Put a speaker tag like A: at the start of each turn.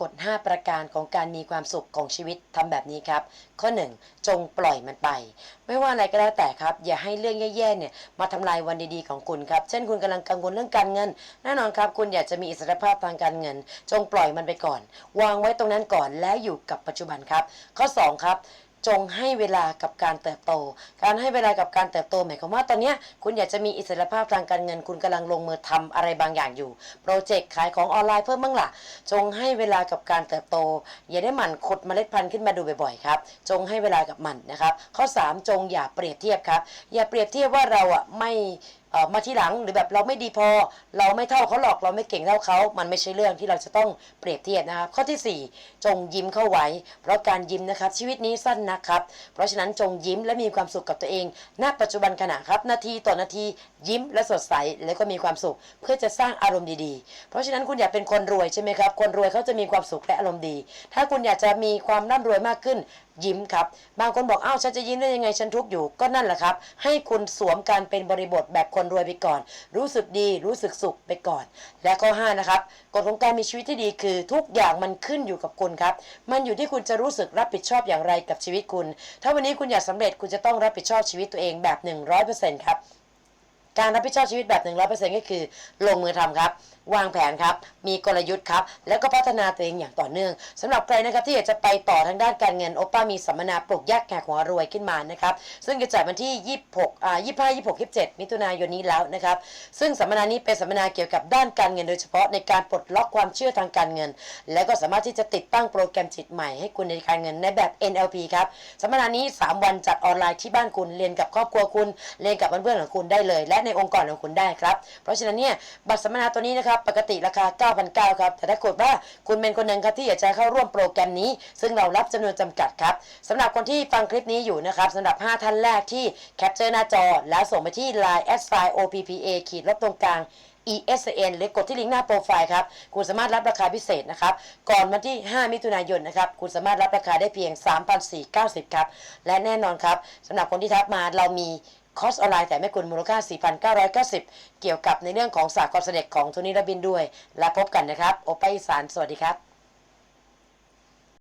A: กฎ 5 ประการของการมีความสุขของชีวิตทำแบบนี้ครับ ข้อ 1 จงปล่อยมันไป ไม่ว่าอะไรก็แล้วแต่ครับ อย่าให้เรื่องแย่ๆเนี่ยมาทำลายวันดีๆของคุณครับ เช่นคุณกำลังกังวลเรื่องการเงิน แน่นอนครับ คุณอยากจะมีอิสรภาพทางการเงิน จงปล่อยมันไปก่อน วางไว้ตรงนั้นก่อนแล้วอยู่กับปัจจุบันครับ ข้อ 2 ครับ จงให้เวลากับการเติบโต การให้เวลากับการเติบโตหมายความว่าตอนนี้คุณอยากจะมีอิสรภาพทางการเงินคุณกำลังลงมือทำอะไรบางอย่างอยู่ โปรเจกต์ขายของออนไลน์เพิ่มบ้างล่ะ จงให้เวลากับการเติบโต อย่าได้หมั่นขุดเมล็ดพันธุ์ขึ้นมาดูบ่อยๆครับ จงให้เวลากับมันนะครับ ข้อ 3 จงอย่าเปรียบเทียบครับ อย่าเปรียบเทียบว่าเราอะไม่ มาที่หลังหรือแบบเราไม่ดีพอ เราไม่เท่าเขาหรอกเราไม่เก่งเท่าเขามันไม่ใช่เรื่องที่เราจะต้องเปรียบเทียบนะครับ ข้อทีสี่ 4 จงยิ้มเข้าไว้ เพราะการยิ้มนะครับ ชีวิตนี้สั้นนะครับ เพราะฉะนั้นจงยิ้มและมีความสุขกับตัวเองณปัจจุบันขณะครับนาทีต่อนาทียิ้มและสดใสแล้วก็มีความสุข เพื่อจะสร้างอารมณ์ดีๆ เพราะฉะนั้นคุณอยากเป็นคนรวยใช่ไหมครับคนรวยเขาจะมีความสุขและอารมณ์ดี ถ้าคุณอยากจะมีความร่ำรวยมากขึ้นยิ้มครับ บางคนบอกอ้าวฉันจะยิ้มได้ยังไงฉันทุกข์อยู่ก็นั่นแหละครับ ให้คุณสวมการเป็นบริบทแบบคนรวยไปก่อน รู้สึกดีรู้สึกสุขไปก่อน และข้อ5นะครับกฎของการมีชีวิตที่ดีคือ ทุกอย่างมันขึ้นอยู่กับคุณครับ มันอยู่ที่คุณจะรู้สึกรับผิดชอบอย่างไรกับชีวิตคุณ ถ้าวันนี้คุณอยากสำเร็จคุณจะต้องรับผิดชอบชีวิตตัวเองแบบ 100%ครับ การรับผิดชอบชีวิตแบบ100%ก็คือ ลงมือทำครับ วางแผนครับ มีกลยุทธ์ครับ แล้วก็พัฒนาตัวเองอย่างต่อเนื่องสำหรับใครนะครับที่อยากจะไปต่อทางด้านการเงินโอป้ามีสัมมนาปลุกยักแขกหัวรวยขึ้นมานะครับซึ่งจะจัดวันที่26อ่า25 26 27มิถุนายนนี้แล้วนะครับซึ่งสัมมนานี้เป็นสัมมนาเกี่ยวกับด้านการเงินโดยเฉพาะในการปลดล็อกความเชื่อทางการเงิน และก็สามารถที่จะติดตั้งโปรแกรมจิตใหม่ให้คุณในการเงินในแบบ NLP ครับสัมมนานี้ 3 วันจัดออนไลน์ที่บ้านคุณเรียนกับครอบครัวคุณเรียนกับเพื่อนๆของคุณได้เลยและในองค์กรของคุณได้ครับ เพราะฉะนั้นเนี่ยบัตรสัมมนาตัวนี้นะครับปกติราคา 9,900ครับแต่ถ้าเกิดว่าคุณเป็นคนหนึ่งครับที่อยากจะเข้าร่วมโปรแกรมนี้ ซึ่งเรารับจำนวนจำกัดครับสำหรับคนที่ฟังคลิปนี้อยู่นะครับสำหรับ 5 ท่านแรกที่แคปเจอร์หน้าจอ แล้วส่งไปที่ Line s i OPPA ขีดลบตรงกลาง ESN หรือกดที่ลิงก์หน้าโปรไฟล์ครับ คุณสามารถรับราคาพิเศษนะครับ ก่อนวันที่ 5 มิถุนายนนะครับ คุณสามารถรับราคาได้เพียง 3,490 ครับ และแน่นอนครับสำหรับคนที่ทักมาเรามี คอร์สออนไลน์แต่ไม่คุณมูลค่า 4,990 เกี่ยวกับในเรื่องของศาสตร์ความเสด็จของโทนี่รบินด้วย และพบกันนะครับ โอปาอีสานสวัสดีครับ